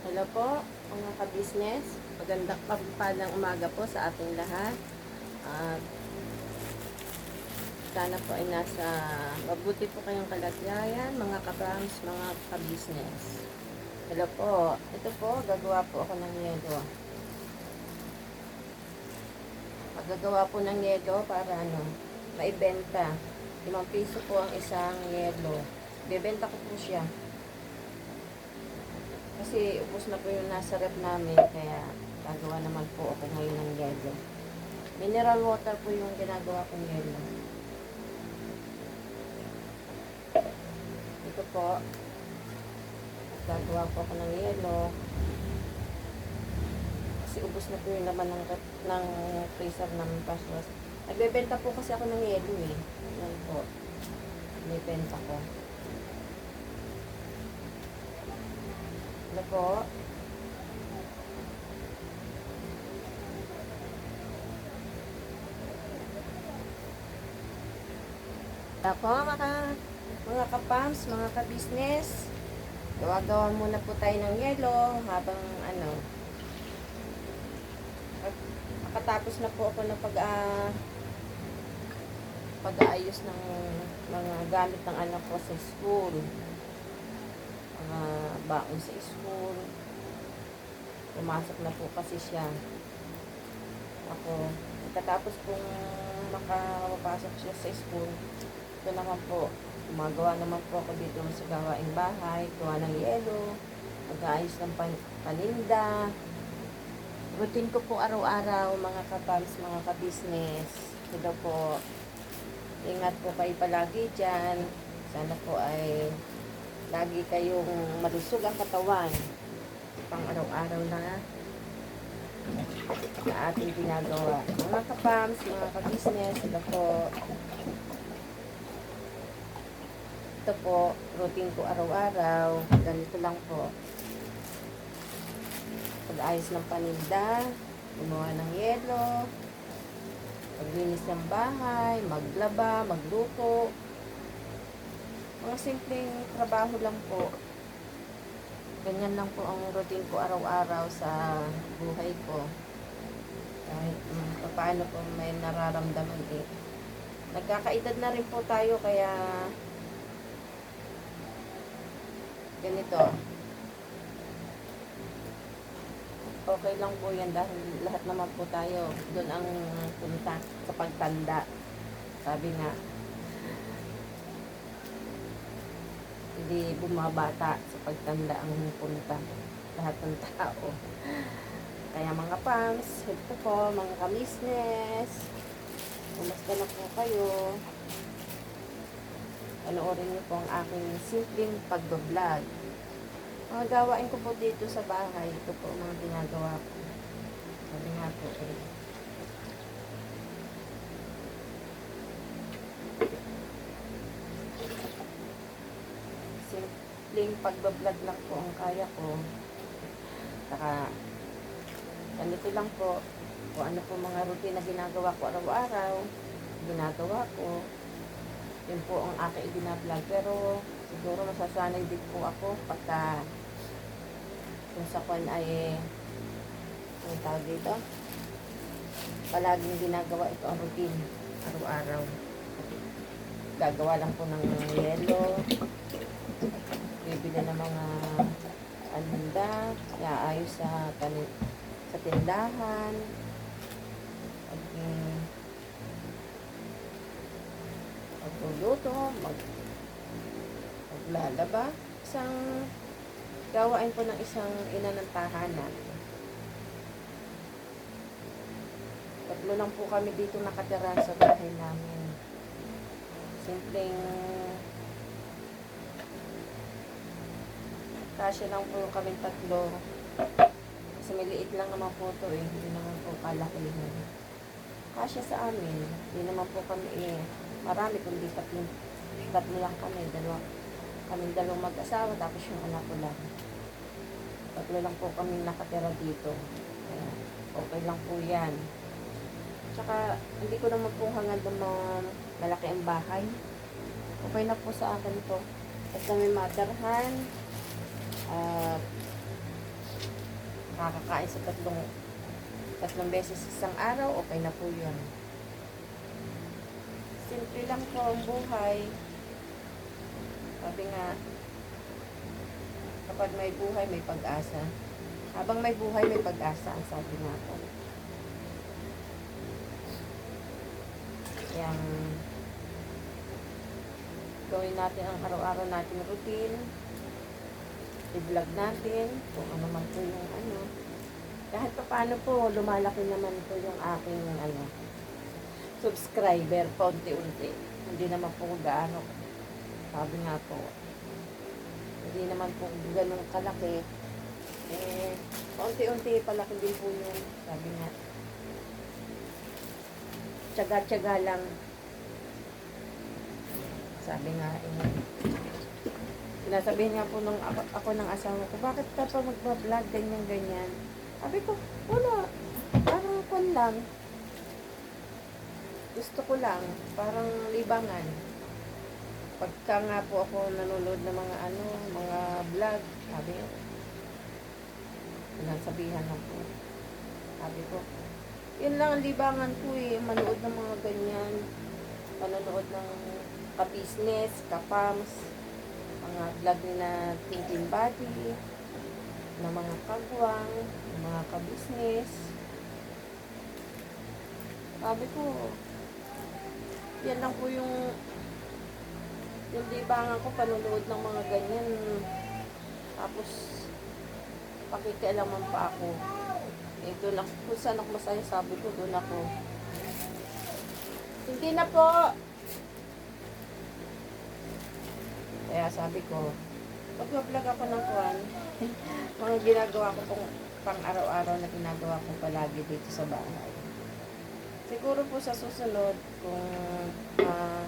Hello po, mga ka-business. Magandang pagpalang umaga po sa ating lahat. At sana po ay nasa mabuti po kayong kalagayan, mga ka-brands, mga ka-business. Hello po. Ito po, gagawa po ako ng yelo. Maggagawa po ng yelo para ano, maibenta. Limang piso po ang isang yelo. Bebenta ko po siya. Kasi ubos na po yung nasa rep namin, kaya gagawa naman po ako ngayon ng yelo. Mineral water po yung ginagawa kong yelo. Ito po, gagawa po ako ng yelo. Kasi ubos na po yung laman ng, ng freezer ng paswas. Nagbebenta po kasi ako ng yelo eh. Yan po. Binibenta ko. Ano po? Ako, mga, mga kapams, mga ka-business, gawa-gawa muna po tayo ng yelo habang ano, makatapos na po ako ng pag ah, pag-aayos ng mga gamit ng anak ko sa school. Mga baon sa school. Pumasok na po kasi siya. Ako, pagkatapos kong makapasok siya sa school, ito naman po, gumagawa naman po ako dito sa gawaing bahay, gawa ng yelo, mag-aayos ng pan- paninda. Routine ko po araw-araw, mga kapams, mga ka-business. Ito po, ingat po kayo palagi dyan. Sana po ay lagi kayong malusog ang katawan pang araw-araw na na ating ginagawa. Mga kapams, mga ka-business, ito po, ito po, routine ko araw-araw. Ganito lang po. Pag-ayos ng paninda, gumawa ng yelo, paglinis ng bahay, maglaba, magluto, mga simpleng trabaho lang po. Ganyan lang po ang routine ko araw-araw sa buhay ko. Kahit um, paano po may nararamdaman eh. Nagkakaedad na rin po tayo kaya ganito. Okay lang po yan dahil lahat naman po tayo doon ang punta sa pagtanda. Sabi nga, hindi bumabata sa pagtanda ang punta lahat ng tao. Kaya mga pams, ito po, mga kamisnes, kumusta na po kayo? Panoorin niyo po ang aking simpleng pagbablog. Mga gawain ko po dito sa bahay, ito po mga ginagawa ko. Sabi nga po eh. Simpleng pagbablog lang po ang kaya ko. Saka, ganito lang po, kung ano po mga routine na ginagawa ko araw-araw, ginagawa ko, yun po ang aking ibinablog. Pero, siguro masasanay din po ako pagka kung sa kwan ay ang tawag dito palaging ginagawa ito ang routine araw-araw gagawa lang po ng yelo bibili ng mga anunda, iaayos sa sa tindahan. Um, magluluto, mag maglalaba. Isang gawain po ng isang ina ng tahanan. Tatlo lang po kami dito nakatira sa bahay namin. Simpleng Kasya lang po kami tatlo. Kasi maliit lang naman po ito eh. Hindi naman po kalakihan. Kasya sa amin. Hindi naman po kami eh. Marami kundi tatlo. Tatlo lang kami. Dalawa. Kaming dalawang mag-asawa. Tapos yung anak ko lang. Tatlo lang po kami nakatira dito. Kaya okay lang po yan. Tsaka hindi ko naman po hangad ng mga malaki ang bahay. Okay na po sa akin to. Basta may materhan, at nakakakain sa tatlong tatlong beses isang araw, okay na po yun. Simple lang po ang buhay. Sabi nga, kapag may buhay, may pag-asa. Habang may buhay, may pag-asa, ang sabi nga po. Yang gawin natin ang araw-araw nating routine. I-vlog natin kung ano man po yung ano. Kahit pa paano po, lumalaki naman po yung aking ano, subscriber paunti-unti. Hindi naman po gaano. Sabi nga po, hindi naman po ganun kalaki. Eh, paunti-unti palaki din po yun. Sabi nga, tsaga-tsaga lang. Sabi nga, eh, sinasabihin nga po nung ako, ako ng asawa ko, bakit ka pa magbablog, ganyan, ganyan. Sabi ko, wala. Parang kwan lang. Gusto ko lang. Parang libangan. Pagka nga po ako nanonood ng mga ano, mga vlog, sabi ko, sinasabihan ako. Sabi ko, yun lang ang libangan ko eh, manood ng mga ganyan, manonood ng ka-business, ka-pams, mga vlog na Thinking Body, ng mga kagwang, ng mga ka-business. Sabi ko, yan lang po yung yung libangan ko, panonood ng mga ganyan. Tapos, pakikialaman pa ako. Eh, doon ako, kung saan ako masaya, sabi ko, doon ako. Hindi na po! Kaya sabi ko, mag-vlog ako ng kwan. mga ginagawa ko pong pang araw-araw na ginagawa ko palagi dito sa bahay. Siguro po sa susunod, kung ah,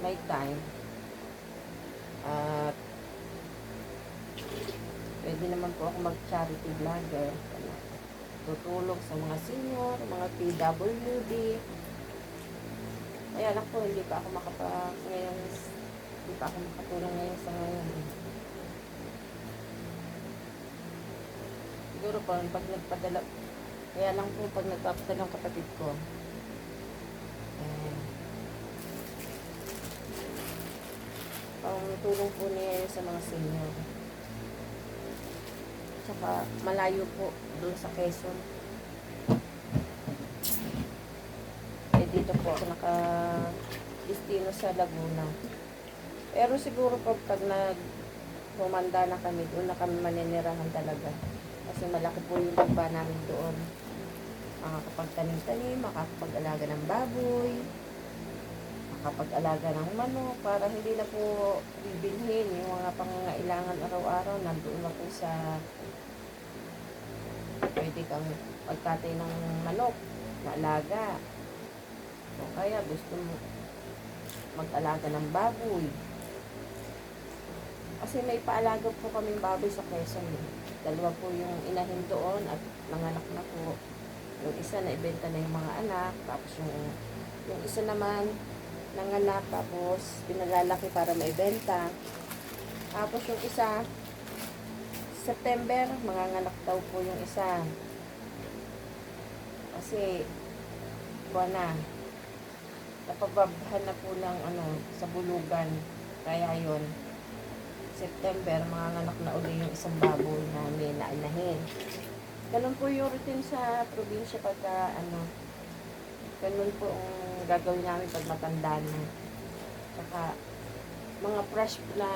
may time, at pwede naman po ako mag-charity vlogger. Tutulong sa mga senior, mga PWD. Kaya lang po, hindi pa ako makapa, ngayon, hindi pa ako makatulong ngayon sa ngayon. Siguro po, pag nagpadala, kaya lang po, pag nagpapadala ng kapatid ko, tulong po niya sa mga senior. Tsaka malayo po doon sa Quezon. Eh dito po ako naka destino sa Laguna. Pero siguro po pag nag humanda na kami, doon na kami maninirahan talaga. Kasi malaki po yung lupa namin doon. Makakapagtanim-tanim, makakapag-alaga ng baboy, makapag-alaga ng manok para hindi na po bibilhin yung mga pangangailangan araw-araw nandoon na po sa pwede kang pagkatay ng manok na alaga o kaya gusto mo mag-alaga ng baboy kasi may paalaga po kaming baboy sa Quezon eh. dalawa po yung inahin doon at nanganak na po yung isa na ibenta na yung mga anak tapos yung yung isa naman nanganak tapos pinalalaki para maibenta. Tapos yung isa, September, manganganak daw po yung isa. Kasi, buwan na, napababhan na po ng ano, sa bulugan. Kaya yon September, manganganak na uli yung isang baboy namin na inahin. Ganun po yung routine sa probinsya pagka ano, ganun po ang gagawin namin pag matanda na. Tsaka, mga fresh na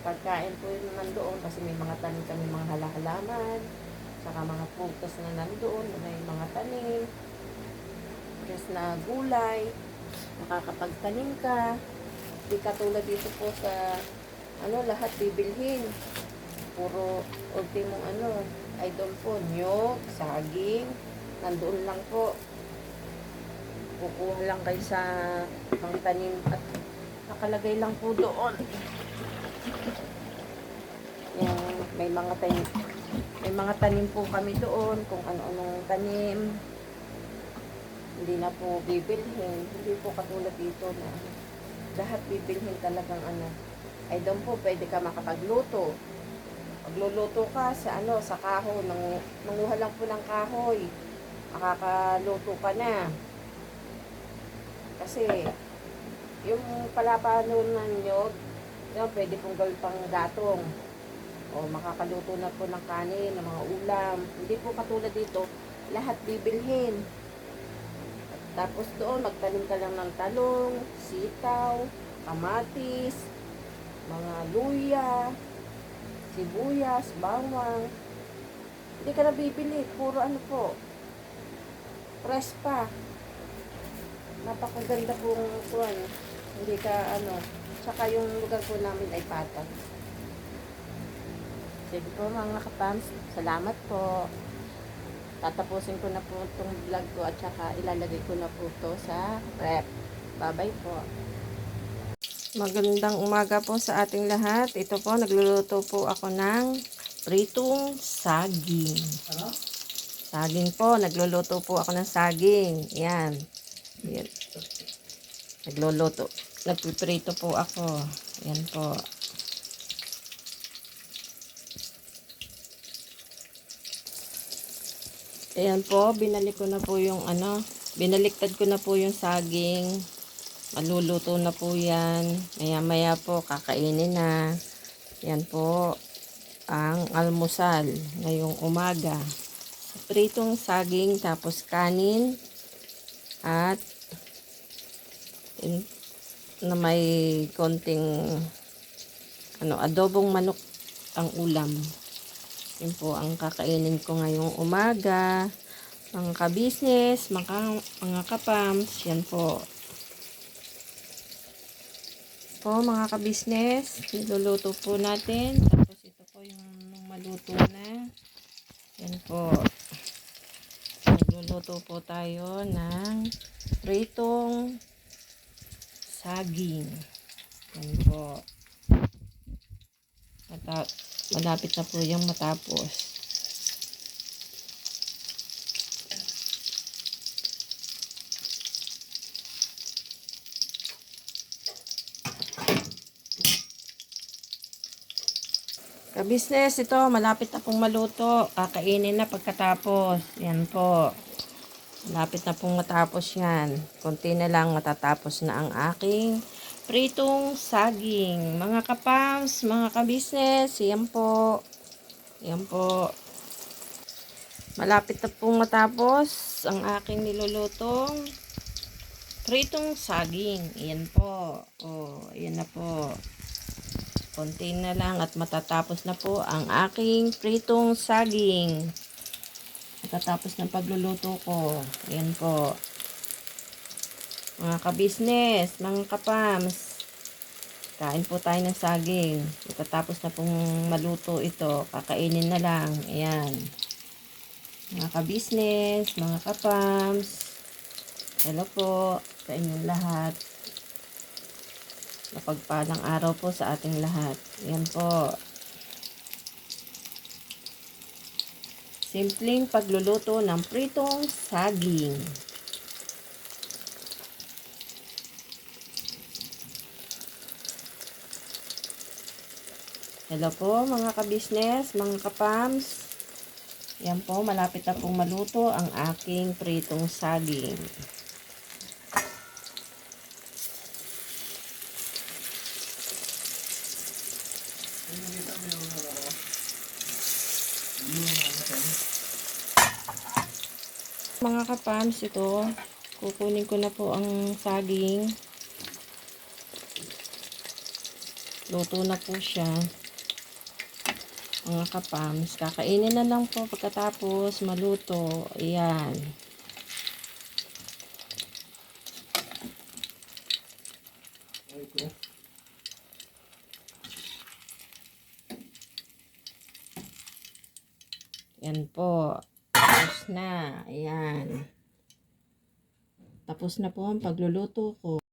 pagkain po yung nandoon kasi may mga tanim kami mga halahalaman, tsaka mga prutas na nandoon, may mga tanim, fresh na gulay, makakapagtanim ka, di katulad dito po sa ano, lahat bibilhin. Puro ultimong ano, doon po, nyog, saging, nandoon lang po kukuha lang kayo sa mga tanim at nakalagay lang po doon. Yung may mga tanim may mga tanim po kami doon kung ano-anong tanim. Hindi na po bibilhin. Hindi po katulad dito na lahat bibilhin talagang ano. Ay doon po pwede ka makapagluto. Magluluto ka sa ano, sa kahoy. Nang, nanguha lang po ng kahoy. Makakaluto ka na. Kasi, yung palapanunan nyo, yun, pwede pong gawin pang gatong. O makakaluto na po ng kanin, ng mga ulam. Hindi po katulad dito, lahat bibilhin. Tapos doon, magtanim ka lang ng talong, sitaw, kamatis, mga luya, sibuyas, bawang. Hindi ka na. Puro ano po. Press pa. Napakaganda pong kuwan. Hindi ka ano. Tsaka yung lugar po namin ay patag. Sige po mga kapams. Salamat po. Tatapusin ko na po itong vlog ko at saka ilalagay ko na po to sa rep. Bye-bye po. Magandang umaga po sa ating lahat. Ito po, nagluluto po ako ng pritong saging. Saging po, nagluluto po ako ng saging. Yan. Yan. Nagluluto. Nagpiprito po ako. Yan po. Ayan po, binalik ko na po yung ano, binaliktad ko na po yung saging. Maluluto na po yan. Maya maya po, kakainin na. Yan po, ang almusal ngayong umaga. Pritong saging, tapos kanin, at na may konting ano, adobong manok ang ulam. Yun po ang kakainin ko ngayong umaga. Mga ka-business, mga, mga kapams, yan po. Po mga ka-business, niluluto po natin. Tapos ito po yung maluto na. Yan po. Nagluluto po tayo ng pritong saging. Yan po. Mata malapit na po yung matapos. Ka-business, ito, malapit na pong maluto. Kakainin na pagkatapos. Yan po. Malapit na pong matapos yan. Kunti na lang matatapos na ang aking pritong saging. Mga kapams, mga ka-business, yan po. Yan po. Malapit na pong matapos ang aking nilulutong pritong saging. Yan po. Oh, yan na po. Konti na lang at matatapos na po ang aking pritong saging. Matatapos ng pagluluto ko. Ayan po. Mga ka-business, mga kapams. Kain po tayo ng saging. Matatapos na pong maluto ito. Kakainin na lang. Ayan. Mga ka-business, mga kapams. Hello po sa inyong lahat. Mapagpalang araw po sa ating lahat. Yan po. Simpleng pagluluto ng pritong saging. Hello po mga ka-business, mga ka-pams. Yan po, malapit na pong maluto ang aking pritong saging. Mga kapams, ito, kukunin ko na po ang saging. Luto na po siya. Mga kapams, kakainin na lang po pagkatapos maluto. Ayan. Yan po. Tapos na. Po ang pagluluto ko.